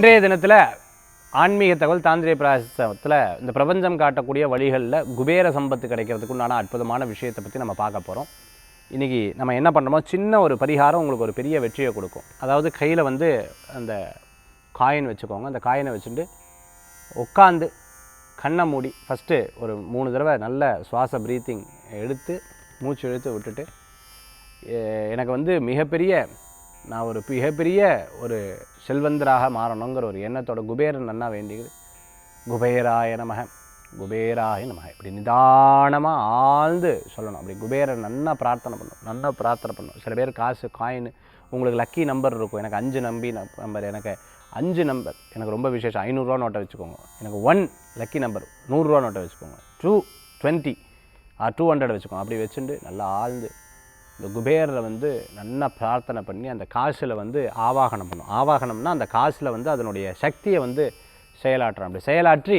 இன்றைய தினத்தில் ஆன்மீக தகவல் தாந்திரிய பிராசத்தில் இந்த பிரபஞ்சம் காட்டக்கூடிய வழிகளில் குபேர சம்பத்து கிடைக்கிறதுக்கு உண்டான அற்புதமான விஷயத்தை பற்றி நம்ம பார்க்க போகிறோம் இன்றைக்கி நம்ம என்ன பண்ணுறோமோ சின்ன ஒரு பரிகாரம் உங்களுக்கு ஒரு பெரிய வெற்றியை கொடுக்கும். அதாவது கையில் வந்து அந்த காயின் வச்சுக்கோங்க. அந்த காயினை வச்சுட்டு உட்காந்து கண்ணை மூடி ஃபஸ்ட்டு ஒரு மூணு தடவை நல்ல சுவாச ப்ரீத்திங் எடுத்து மூச்சு இழுத்து விட்டுட்டு எனக்கு வந்து மிகப்பெரிய நான் ஒரு மிகப்பெரிய ஒரு செல்வந்தராக மாறணுங்கிற ஒரு எண்ணத்தோட குபேரன் நன்னா வேண்டியது. குபேராய நமக குபேராய நமக. இப்படி நிதானமாக ஆழ்ந்து சொல்லணும். அப்படி குபேரன் நல்லா பிரார்த்தனை பண்ணணும். நல்லா பிரார்த்தனை பண்ணணும். சில பேர் காசு காயின் உங்களுக்கு லக்கி நம்பர் இருக்கும். எனக்கு அஞ்சு நம்பி நம்பர் எனக்கு அஞ்சு நம்பர் எனக்கு ரொம்ப விசேஷம். ஐநூறுரூவா நோட்டை வச்சுக்கோங்க. எனக்கு ஒன் லக்கி நம்பர் நூறுரூவா நோட்டை வச்சுக்கோங்க. டூ டுவெண்ட்டி டூ ஹண்ட்ரட் வச்சுக்கோங்க. அப்படி வச்சுட்டு நல்லா ஆழ்ந்து இந்த குபேரில் வந்து நல்லா பிரார்த்தனை பண்ணி அந்த காசில் வந்து ஆவாகனம் பண்ணும். ஆவாகனம்னா அந்த காசில் வந்து அதனுடைய சக்தியை வந்து செயலாற்றுறோம் அப்படி செயலாற்றி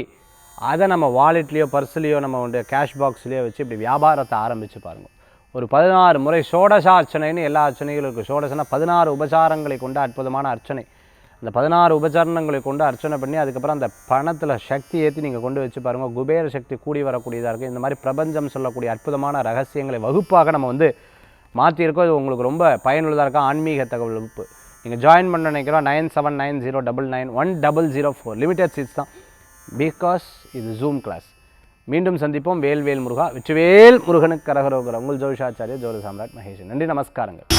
அதை நம்ம வாலெட்லேயோ பர்ஸ்லேயோ நம்ம வந்து கேஷ் பாக்ஸ்லேயோ வச்சு இப்படி வியாபாரத்தை ஆரம்பித்து பாருங்கள் ஒரு பதினாறு முறை சோடசா அர்ச்சனைன்னு எல்லா அர்ச்சனைகளும் இருக்குது சோடசனா பதினாறு உபசாரங்களை கொண்ட அற்புதமான அர்ச்சனை. அந்த பதினாறு உபச்சாரணங்களை கொண்டு அர்ச்சனை பண்ணி அதுக்கப்புறம் அந்த பணத்தில் சக்தி ஏற்றி நீங்கள் கொண்டு வச்சு பாருங்கள் குபேர சக்தி கூடி வரக்கூடியதாக இருக்குது இந்த மாதிரி பிரபஞ்சம் சொல்லக்கூடிய அற்புதமான ரகசியங்களை வகுப்பாக நம்ம வந்து மாற்றியிருக்கோம் இது உங்களுக்கு ரொம்ப பயனுள்ளதாக இருக்கும். ஆன்மீக தகவல் வகுப்பு. நீங்கள் ஜாயின் பண்ண நினைக்கிறோம். Nine seven nine zero double nine one double zero four limited seats தான். பிகாஸ் இது ஜூம் கிளாஸ் மீண்டும் சந்திப்போம். வேல்வேல் முருகா வெற்றிவேல் முருகனுக்கு கரகரோகர உங்கள் ஜோஷாச்சாரிய ஜோதி சாம்ராட் மகேஷன் நன்றி நமஸ்காரங்கள்